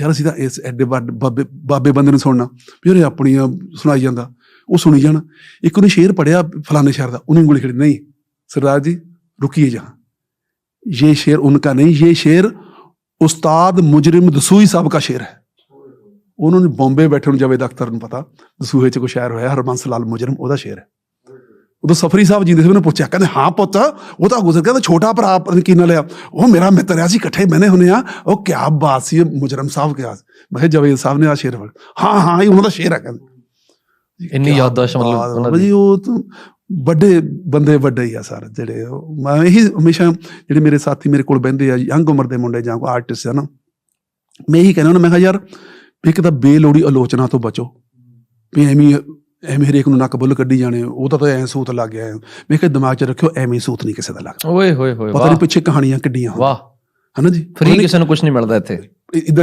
ਯਾਰ ਅਸੀਂ ਤਾਂ ਇਸ ਐਡੇ ਬਾਬੇ ਬਾਬੇ ਬੰਦੇ ਨੂੰ ਸੁਣਨਾ, ਵੀ ਉਹਨੇ ਆਪਣੀ ਸੁਣਾਈ ਜਾਂਦਾ, ਉਹ ਸੁਣੀ ਜਾਣ। ਇੱਕ ਉਹਨੇ ਸ਼ੇਰ ਪੜਿਆ ਫਲਾਣੇ ਸ਼ਹਿਰ ਦਾ, ਉਹਨੇ ਉਂਗਲੀ ਖੜੀ ਨਹੀਂ, ਸਰਦਾਰ ਜੀ, ਰੁਕੀਏ ਜਹਾਂ। ਇਹ ਸ਼ੇਰ ਉਨ੍ਹਾਂ ਨਹੀਂ ਇਹ ਸ਼ੇਰ ਉਸਤਾਦ ਮੁਜਰਮ ਦਸੂਈ ਸਾਹਿਬ ਦਾ ਸ਼ੇਰ ਹੈ। ਉਹਨਾਂ ਨੂੰ ਬੰਬੇ ਬੈਠੇ ਨੂੰ ਜਾਵੇ ਦਫ਼ਤਰ ਨੂੰ ਪਤਾ, ਦਸੂਹੇ 'ਚ ਕੋਈ ਸ਼ਾਇਰ ਹੋਇਆ, ਹਰਬੰਸ ਲਾਲ ਮੁਜਰਮ, ਉਹਦਾ ਸ਼ੇਰ ਹੈ। ਉਦੋਂ ਸਫਰੀ ਸਾਹਿਬ ਜਿੰਦੇ ਸੀ ਉਹਨੇ ਪੁੱਛਿਆ ਕਹਿੰਦੇ ਹਾਂ ਪੁੱਤ ਉਹ ਤਾਂ ਗੁਜ਼ਰ ਗਿਆ ਤਾਂ ਛੋਟਾ ਭਰਾ ਪਤਾ ਨੀ ਕਿਹਨਾਂ ਲਿਆ ਉਹ ਮੇਰਾ ਮਿੱਤਰ ਆ ਸੀ ਇਕੱਠੇ ਬਨੇ ਹੁੰਨੇ ਆ। ਉਹ ਕਿਆ ਬਾਤ ਸੀ ਮੁਜਰਮ ਸਾਹਿਬ ਕਿਹਾ ਮੈਂ ਕਿਹਾ ਜਵੇਦ ਸਾਹਿਬ ਨੇ ਆ ਸ਼ੇਰ ਫੜ ਹਾਂ ਹਾਂ ਇਹ ਉਹਨਾਂ ਦਾ ਸ਼ੇਰ ਹੈ ਕਹਿੰਦੇ। ਇੰਨੀ ਯਾਦਦਾਸ਼ਤ ਮਤਲਬ ਉਹਨਾਂ ਦੀ। ਜੀ ਉਹ ਤਾਂ ਵੱਡੇ ਬੰਦੇ ਵੱਡੇ ਹੀ ਆ ਸਰ ਜਿਹੜੇ ਮੈਂ ਇਹੀ ਹਮੇਸ਼ਾ ਜਿਹੜੇ ਮੇਰੇ ਸਾਥੀ ਮੇਰੇ ਕੋਲ ਬਹਿੰਦੇ ਆ ਯੰਗ ਉਮਰ ਦੇ ਮੁੰਡੇ ਜਾਂ ਕੋਈ ਆਰਟਿਸਟ ਆ ਨਾ ਮੈਂ ਇਹੀ ਕਹਿੰਦਾ ਉਹਨਾਂ ਮੈਂ ਕਿਹਾ ਯਾਰ ਵੀ ਇੱਕ ਤਾਂ ਬੇਲੋੜੀ ਆਲੋਚਨਾ ਤੋਂ ਬਚੋ। ਵੀ ਐਵੇਂ ਹੀ- ਐਵੇਂ ਹਰੇਕ ਨੂੰ ਨੱਕ ਬੁੱਲ ਕੱਢੀ ਜਾਣੇ ਉਹਦਾ ਤਾਂ ਐਂ ਸੂਤ ਲੱਗ ਗਿਆ। ਮੈਂ ਕਿਹਾ ਦਿਮਾਗ 'ਚ ਰੱਖਿਓ ਐਵੇਂ ਸੂਤ ਨਹੀਂ ਕਿਸੇ ਦਾ ਲੱਗਦਾ। ਓਏ ਹੋਏ ਹੋਏ ਪਤਾ ਨਹੀਂ ਪਿੱਛੇ ਕਹਾਣੀਆਂ ਕਿੱਡੀਆਂ ਵਾਹ। ਹਨਾ ਜੀ? ਫ੍ਰੀ ਕਿਸੇ ਨੂੰ ਕੁਝ ਨਹੀਂ ਮਿਲਦਾ ਇੱਥੇ। ਇਦਾਂ